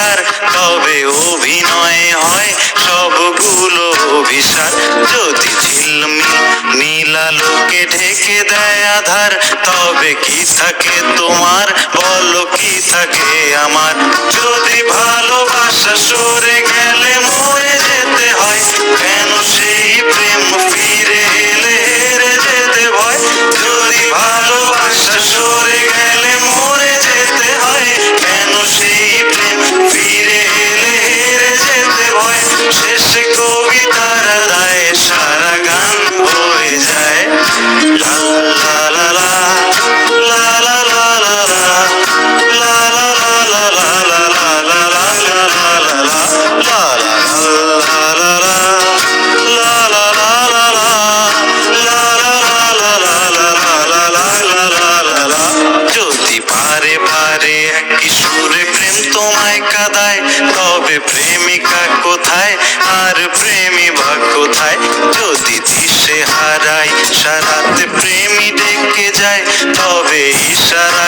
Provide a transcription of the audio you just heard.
অধিকার, তবে অভিনয় হয় সবগুলো অভিসার। যদি ঝিল্মি নীলা লোকে ঢেকে দেয় আধার, তবে কি থাকে তোমার? বলো কি থাকে আমার? যদি ভালোবাসা সরে গেলে মরে প্রেমিকা কোথায়? আর প্রেমী বা কোথায়? যদি দিশে হারাই, সারাতে প্রেমী ডেকে যায়, তবে ইশারা